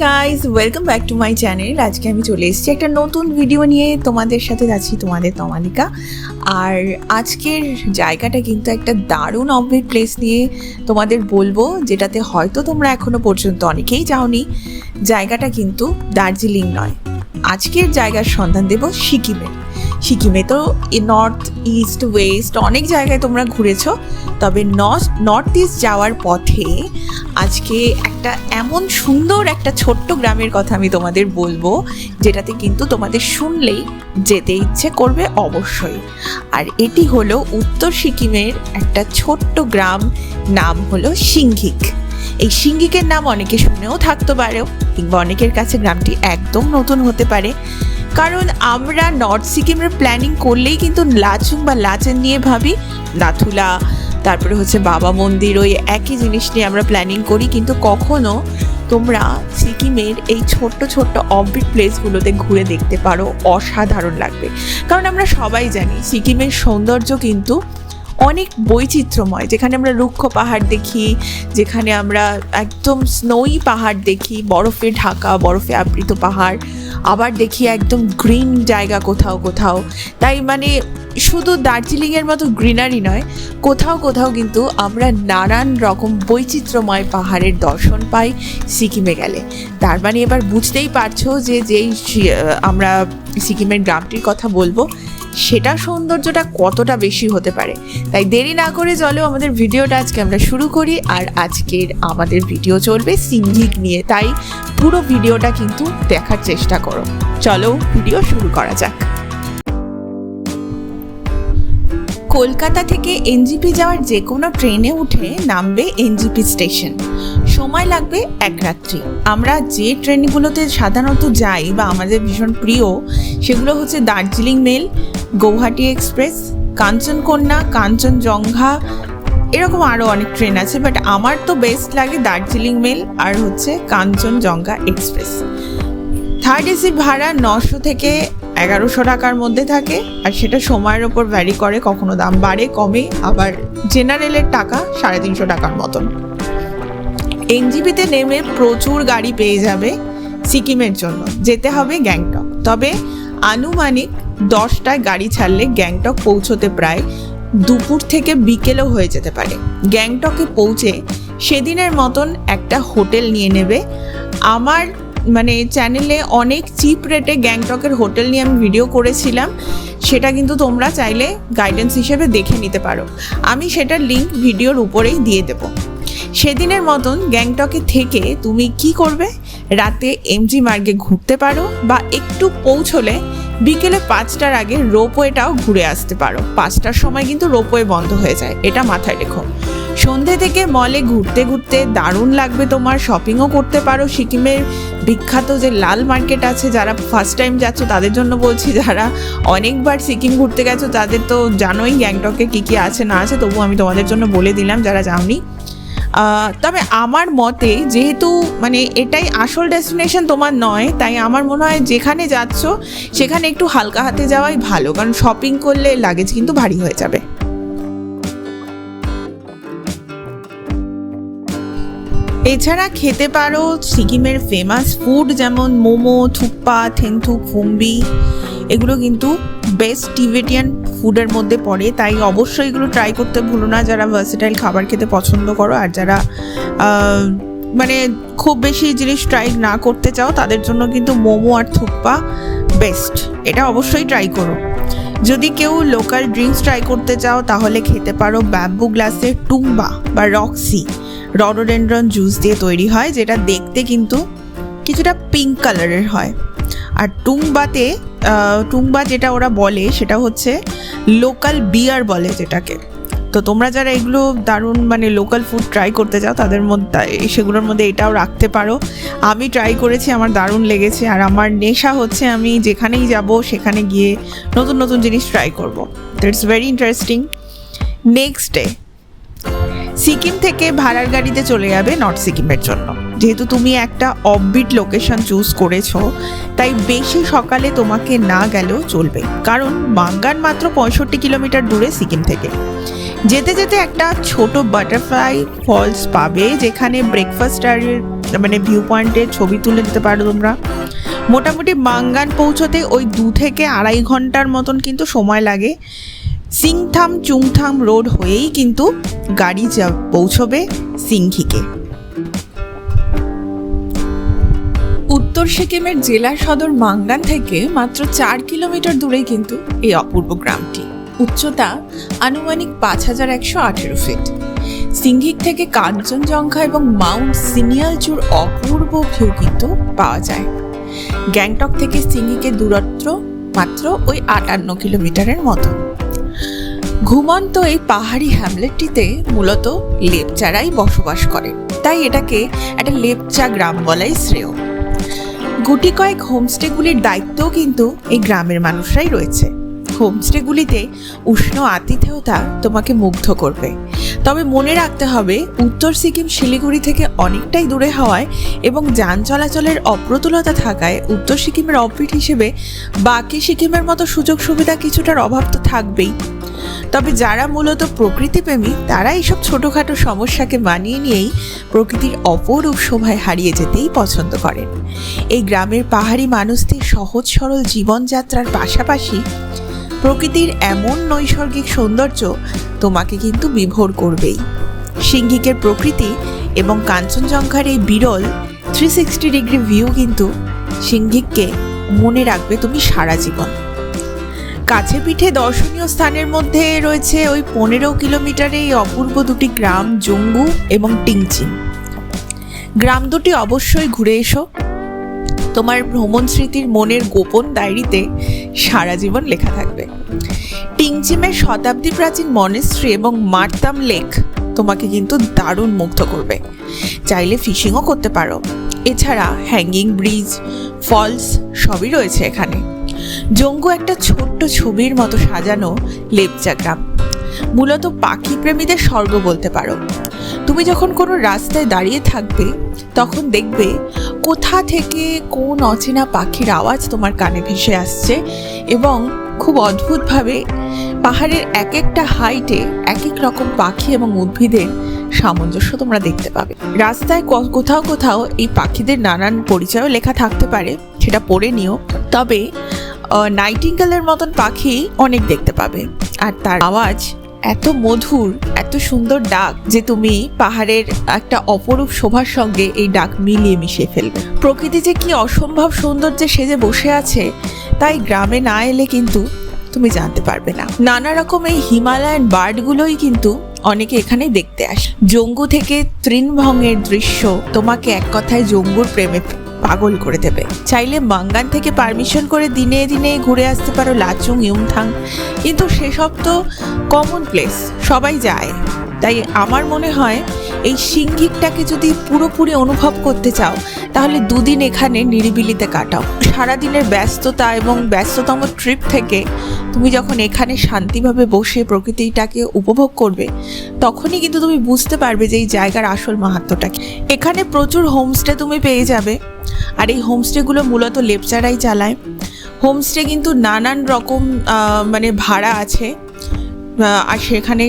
Guys welcome back to my channel আজকে আমি চলে এসেছি একটা নতুন ভিডিও নিয়ে তোমাদের সাথে যাচ্ছি তোমাদের তমালিকা। আর আজকের জায়গাটা কিন্তু একটা দারুণ অবভিক প্লেস নিয়ে তোমাদের বলব, যেটাতে হয়তো তোমরা এখনও পর্যন্ত অনেকেই যাওনি। জায়গাটা কিন্তু দার্জিলিং নয়। আজকের জায়গার সন্ধান দেব সিকিমের সিকিমে তো নর্থ ইস্ট ওয়েস্ট অনেক জায়গায় তোমরা ঘুরেছো। তবে নর্থ ইস্ট যাওয়ার পথে আজকে একটা এমন সুন্দর একটা ছোট্ট গ্রামের কথা আমি তোমাদের বলব, যেটাতে কিন্তু তোমাদের শুনলেই যেতে ইচ্ছে করবে অবশ্যই। আর এটি হলো উত্তর সিকিমের একটা ছোট্ট গ্রাম, নাম হলো সিংঘিক। এই সিংঘিকের নাম অনেকে শুনেও থাকতে পারেও কিংবা অনেকের কাছে গ্রামটি একদম নতুন হতে পারে। কারণ আমরা নর্থ সিকিমের প্ল্যানিং করলেই কিন্তু লাচুং বা লাচেন নিয়ে ভাবি, নাথুলা, তারপরে হচ্ছে বাবা মন্দির, ওই একই জিনিস নিয়ে আমরা প্ল্যানিং করি। কিন্তু কখনো তোমরা সিকিমের এই ছোট্ট ছোট্ট অববিট প্লেসগুলোতে ঘুরে দেখতে পারো, অসাধারণ লাগবে। কারণ আমরা সবাই জানি সিকিমের সৌন্দর্য কিন্তু অনেক বৈচিত্র্যময়। যেখানে আমরা রুক্ষ পাহাড় দেখি, যেখানে আমরা একদম স্নোই পাহাড় দেখি, বরফে ঢাকা, বরফে আবৃত পাহাড়। আবার দেখি একদম গ্রিন জায়গা কোথাও কোথাও। তাই মানে শুধু দার্জিলিংয়ের মতো গ্রিনারি নয়, কোথাও কোথাও কিন্তু আমরা নানান রকম বৈচিত্র্যময় পাহাড়ের দর্শন পাই সিকিমে গেলে। তার মানে এবার বুঝতেই পারছ যে যেই আমরা সিকিমের গ্রামটির কথা বলব সেটা সৌন্দর্যটা কতটা বেশি হতে পারে? তাই দেরি না করে চলো আমাদের ভিডিওটা আজকে আমরা শুরু করি। আর আজকের আমাদের ভিডিও চলবে সিঙ্গিক নিয়ে। তাই পুরো ভিডিওটা কিন্তু দেখার চেষ্টা করো। চলো ভিডিও শুরু করা যাক। কলকাতা থেকে এনজিপি যাওয়ার যে কোনো ট্রেনে উঠে নামবে এনজিপি স্টেশন। সময় লাগবে এক রাত্রি। আমরা যে ট্রেনগুলোতে সাধারণত যাই বা আমাদের ভীষণ প্রিয়, সেগুলো হচ্ছে দার্জিলিং মেল, গৌহাটি এক্সপ্রেস, কাঞ্চনকন্যা, কাঞ্চনজঙ্ঘা, এরকম আরও অনেক ট্রেন আছে, বাট আমার তো বেস্ট লাগে দার্জিলিং মেল আর হচ্ছে কাঞ্চনজঙ্ঘা এক্সপ্রেস। থার্ড এসি ভাড়া নশো থেকে এগারোশো টাকার মধ্যে থাকে আর সেটা সময়ের ওপর ভ্যারি করে, কখনো দাম বাড়ে, কমে, আবার জেনারেলের টাকা সাড়ে তিনশো টাকার মতন। এনজিপিতে নেমে প্রচুর গাড়ি পেয়ে যাবে সিকিমের জন্য। যেতে হবে গ্যাংটক। তবে আনুমানিক দশটায় গাড়ি ছাড়লে গ্যাংটক পৌঁছতে প্রায় দুপুর থেকে বিকেলও হয়ে যেতে পারে। গ্যাংটকে পৌঁছে সেদিনের মতন একটা হোটেল নিয়ে নেবে। আমার মানে চ্যানেলে অনেক চিপ রেটে গ্যাংটকের হোটেল নিয়ে আমি ভিডিও করেছিলাম। সেটা কিন্তু তোমরা চাইলে গাইডেন্স হিসেবে দেখে নিতে পারো। আমি সেটার লিঙ্ক ভিডিওর উপরেই দিয়ে দেবো। সেদিনের মতন গ্যাংটকে থেকে তুমি কি করবে? রাতে এমজি মার্গে ঘুরতে পারো বা একটু পৌঁছলে বিকেলে পাঁচটার আগে রোপওয়েটাও ঘুরে আসতে পারো। পাঁচটার সময় কিন্তু রোপওয়ে বন্ধ হয়ে যায়, এটা মাথায় রেখো। সন্ধে থেকে মলে ঘুরতে ঘুরতে দারুণ লাগবে তোমার, শপিংও করতে পারো। সিকিমের বিখ্যাত যে লাল মার্কেট আছে, যারা ফার্স্ট টাইম যাচ্ছ, তাদের জন্য বলছি, যারা অনেকবার সিকিম ঘুরতে গেছো, তাদের তো জানোই গ্যাংটকে কী কী আছে, না আছে তবু আমি তোমাদের জন্য বলে দিলাম, যারা যাওনি। তবে আমার মতে যেহেতু মানে এটাই আসল ডেস্টিনেশন তোমার নয়, তাই আমার মনে হয় যেখানে যাচ্ছ সেখানে একটু হালকা হাতে যাওয়াই ভালো, কারণ শপিং করলে লাগেজ কিন্তু ভারী হয়ে যাবে। এছাড়া খেতে পারো সিকিমের ফেমাস ফুড যেমন মোমো, থুপ্পা থেংথুক ফুম্বি এগুলো কিন্তু বেস্ট টিবেটিয়ান ফুডের মধ্যে পড়ে, তাই অবশ্যই এগুলো ট্রাই করতে ভুলো না। যারা ভার্সেটাইল খাবার খেতে পছন্দ করো আর যারা মানে খুব বেশি জিনিস ট্রাই না করতে চাও, তাদের জন্য কিন্তু মোমো আর থুপ্পা বেস্ট এটা অবশ্যই ট্রাই করো। যদি কেউ লোকাল ড্রিঙ্কস ট্রাই করতে চাও, তাহলে খেতে পারো ব্যাম্বু গ্লাসের টুম্বা বা রক্সি রডোডেন্ড্রন জুস দিয়ে তৈরি হয়, যেটা দেখতে কিন্তু কিছুটা পিঙ্ক কালারের হয়। আর টুংবাতে টুংবা যেটা ওরা বলে, সেটা হচ্ছে লোকাল বিয়ার বলে যেটাকে। তো তোমরা যারা এগুলো দারুণ মানে লোকাল ফুড ট্রাই করতে চাও, তাদের মধ্যে সেগুলোর মধ্যে এটাও রাখতে পারো। আমি ট্রাই করেছি, আমার দারুণ লেগেছে, আর আমার নেশা হচ্ছে আমি যেখানেই যাব, সেখানে গিয়ে নতুন নতুন জিনিস ট্রাই করব। তো it's very interesting next day Sikkim থেকে ভাড়ার গাড়িতে চলে যাবে নর্থ সিকিমের জন্য। যেহেতু তুমি একটা অফবিট লোকেশন চুজ করেছ, তাই বেশি সকালে তোমাকে না গেলেও চলবে। কারণ বাঙ্গান মাত্র পঁয়ষট্টি কিলোমিটার দূরে সিকিম থেকে। যেতে যেতে একটা ছোট বাটারফ্লাই ফলস পাবে, যেখানে ব্রেকফাস্ট আর মানে ভিউ পয়েন্টের ছবি তুলে দিতে পারো তোমরা। মোটামুটি মাঙ্গান পৌঁছতে ওই দু থেকে আড়াই ঘণ্টার মতন কিন্তু সময় লাগে। সিংথাম চুংথাম রোড হয়েই কিন্তু গাড়ি যা পৌঁছবে সিংঘিকে উত্তর সিকিমের জেলা সদর মাঙ্গান থেকে মাত্র চার কিলোমিটার দূরেই কিন্তু এই অপূর্ব গ্রামটি। উচ্চতা আনুমানিক পাঁচ হাজার একশো আঠেরো ফিট। সিংঘিক থেকে কাঞ্চনজঙ্ঘা এবং মাউন্ট সিনিয়ালচুর অপূর্ব ভিউ কিন্তু পাওয়া যায়। গ্যাংটক থেকে সিংঘিকের দূরত্ব মাত্র ওই আটান্ন কিলোমিটারের মতো। ঘুমন্ত এই পাহাড়ি হ্যামলেটটিতে মূলত লেপচারাই বসবাস করে। তাই এটাকে একটা লেপচা গ্রাম বলাই শ্রেয়। গুটি কয়েক হোমস্টেগুলির দায়িত্বও কিন্তু এই গ্রামের মানুষরাই রয়েছে। হোমস্টেগুলিতে উষ্ণ আতিথেয়তা তোমাকে মুগ্ধ করবে। তবে মনে রাখতে হবে, উত্তর সিকিম শিলিগুড়ি থেকে অনেকটাই দূরে হওয়ায় এবং যান চলাচলের অপ্রতুলতা থাকায় উত্তর সিকিমের অফবিট হিসেবে বাকি সিকিমের মতো সুযোগ সুবিধা কিছুটার অভাব তো থাকবেই। তবে যারা মূলত প্রকৃতিপ্রেমী তারা এইসব ছোটোখাটো সমস্যাকে মানিয়ে নিয়েই প্রকৃতির অপরূপ শোভায় হারিয়ে যেতেই পছন্দ করেন। এই গ্রামের পাহাড়ি মানুষদের সহজ সরল জীবনযাত্রার পাশাপাশি প্রকৃতির এমন নৈসর্গিক সৌন্দর্য তোমাকে কিন্তু বিভোর করবেই। সিংহিকের প্রকৃতি এবং কাঞ্চনজঙ্ঘার এই বিরল থ্রি সিক্সটি ডিগ্রি ভিউ কিন্তু সিংহিককে মনে রাখবে তুমি সারা জীবন। কাছে পিঠে দর্শনীয় স্থানের মধ্যে রয়েছে ওই পনেরো কিলোমিটারে এই অপূর্ব দুটি গ্রাম, জঙ্গু এবং টিংচিন গ্রাম দুটি অবশ্যই ঘুরে এসো। তোমার ভ্রমণ স্মৃতির মনের গোপন ডায়েরিতে সারা জীবন লেখা থাকবে। টিংচিমের শতাব্দী প্রাচীন মনেস্ট্রি এবং মারতাম লেক তোমাকে কিন্তু দারুণ মুগ্ধ করবে। চাইলে ফিশিংও করতে পারো। এছাড়া হ্যাঙ্গিং ব্রিজ ফলস সবই রয়েছে এখানে। জঙ্গু একটা ছোট্ট ছবির মতো সাজানো লেপচা গ্রাম। মূলত পাখি প্রেমীদের স্বর্গ বলতে পারো। তুমি যখন কোনো রাস্তায় দাঁড়িয়ে থাকবে, তখন দেখবে কোথা থেকে কোন অচেনা পাখির আওয়াজ তোমার কানে ভেসে আসছে এবং খুব অদ্ভুতভাবে পাহাড়ের এক একটা হাইটে এক এক রকম পাখি এবং উদ্ভিদের সামঞ্জস্য তোমরা দেখতে পাবে। রাস্তায় কোথাও কোথাও এই পাখিদের নানান পরিচয়ও লেখা থাকতে পারে, সেটা পড়ে নিও। তবে নাইটিঙ্গেলের মতন পাখি অনেক দেখতে পাবে। আর তার আওয়াজ এত মধুর, এত সুন্দর ডাক যে তুমি পাহাড়ের একটা অপরূপ শোভার সঙ্গে এই ডাক মিলিয়ে মিশিয়ে ফেলবে। প্রকৃতি যে কি অসম্ভব সৌন্দর্যে সেজে বসে আছে, তাই গ্রামে না এলে কিন্তু তুমি জানতে পারবে না। নানা রকম এই হিমালয়ান বার্ডগুলোই কিন্তু অনেকে এখানে দেখতে আসে। জঙ্গু থেকে তৃণভঙ্গের দৃশ্য তোমাকে এক কথায় জঙ্গুর প্রেমে পাগল করে দেবে। চাইলে মাঙ্গান থেকে পারমিশন করে দিনে দিনে ঘুরে আসতে পারো লাচুং ইউমথাং। কিন্তু সেসব তো কমন প্লেস সবাই যায়। তাই আমার মনে হয় এই সিংহিকটাকে যদি পুরোপুরি অনুভব করতে চাও, তাহলে দুদিন এখানে নিরিবিলিতে কাটাও। সারাদিনের ব্যস্ততা এবং ব্যস্ততম ট্রিপ থেকে তুমি যখন এখানে শান্তিভাবে বসে প্রকৃতিটাকে উপভোগ করবে, তখনই কিন্তু তুমি বুঝতে পারবে যে এই জায়গার আসল মাহাত্ম্যটা এখানে প্রচুর হোমস্টে তুমি পেয়ে যাবে। আর এই হোমস্টেগুলো মূলত লেপচারাই চালায়। হোমস্টে কিন্তু নানান রকম মানে ভাড়া আছে। আর সেখানে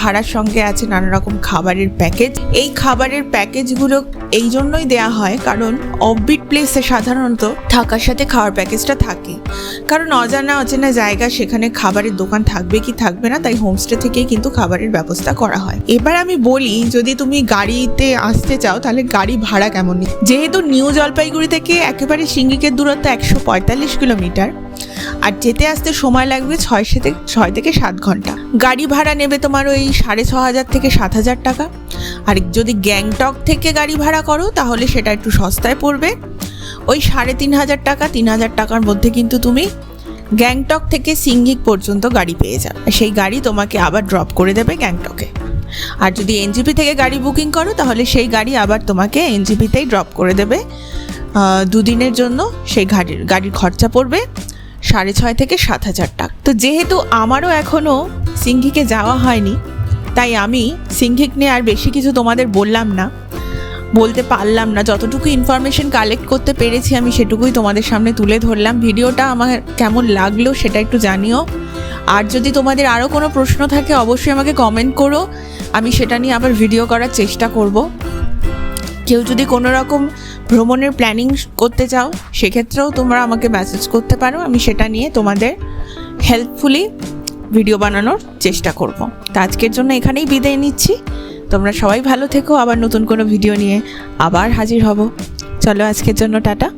ভাড়ার সঙ্গে আছে নানা রকম খাবারের প্যাকেজ এই খাবারের প্যাকেজগুলো এই জন্যই দেয়া হয় কারণ অফবিট প্লেসে সাধারণত থাকার সাথে খাওয়ার প্যাকেজটা থাকে। কারণ অজানা অচেনা জায়গা, সেখানে খাবারের দোকান থাকবে কি থাকবে না, তাই হোমস্টে থেকেই কিন্তু খাবারের ব্যবস্থা করা হয়। এবার আমি বলি, যদি তুমি গাড়িতে আসতে চাও, তাহলে গাড়ি ভাড়া কেমন যেহেতু নিউ জলপাইগুড়ি থেকে একেবারে সিঙ্গিকের দূরত্ব একশো পঁয়তাল্লিশ কিলোমিটার আর যেতে আসতে সময় লাগবে ছয় থেকে ছয় থেকে সাত ঘণ্টা। গাড়ি ভাড়া নেবে তোমার ওই সাড়ে ছ হাজার থেকে সাত হাজার টাকা। আর যদি গ্যাংটক থেকে গাড়ি ভাড়া করো, তাহলে সেটা একটু সস্তায় পড়বে। ওই সাড়ে তিন হাজার টাকা, তিন হাজার টাকার মধ্যে কিন্তু তুমি গ্যাংটক থেকে সিঙ্গিক পর্যন্ত গাড়ি পেয়ে যাবে। সেই গাড়ি তোমাকে আবার ড্রপ করে দেবে গ্যাংটকে। আর যদি এনজিপি থেকে গাড়ি বুকিং করো, তাহলে সেই গাড়ি আবার তোমাকে এনজিপিতেই ড্রপ করে দেবে। দুদিনের জন্য সেই গাড়ির গাড়ির খরচা পড়বে। সাড়ে ছয় থেকে সাত হাজার টাকা। তো যেহেতু আমারও এখনও সিংঘিকে যাওয়া হয়নি, তাই আমি সিংঘিক নিয়ে আর বেশি কিছু তোমাদের বললাম না, বলতে পারলাম না। যতটুকু ইনফরমেশন কালেক্ট করতে পেরেছি আমি সেটুকুই তোমাদের সামনে তুলে ধরলাম। ভিডিওটা আমার কেমন লাগল সেটা একটু জানিও। আর যদি তোমাদের আরও কোনো প্রশ্ন থাকে অবশ্যই আমাকে কমেন্ট করো। আমি সেটা নিয়ে আবার ভিডিও করার চেষ্টা করব। কেউ যদি কোনো রকম ভ্রমণের প্ল্যানিং করতে চাও, সেক্ষেত্রেও তোমরা আমাকে মেসেজ করতে পারো। আমি সেটা নিয়ে তোমাদের হেল্পফুলি ভিডিও বানানোর চেষ্টা করব। তো আজকের জন্য এখানেই বিদায় নিচ্ছি। তোমরা সবাই ভালো থেকো। আবার নতুন কোনো ভিডিও নিয়ে আবার হাজির হব। চলো আজকের জন্য টাটা।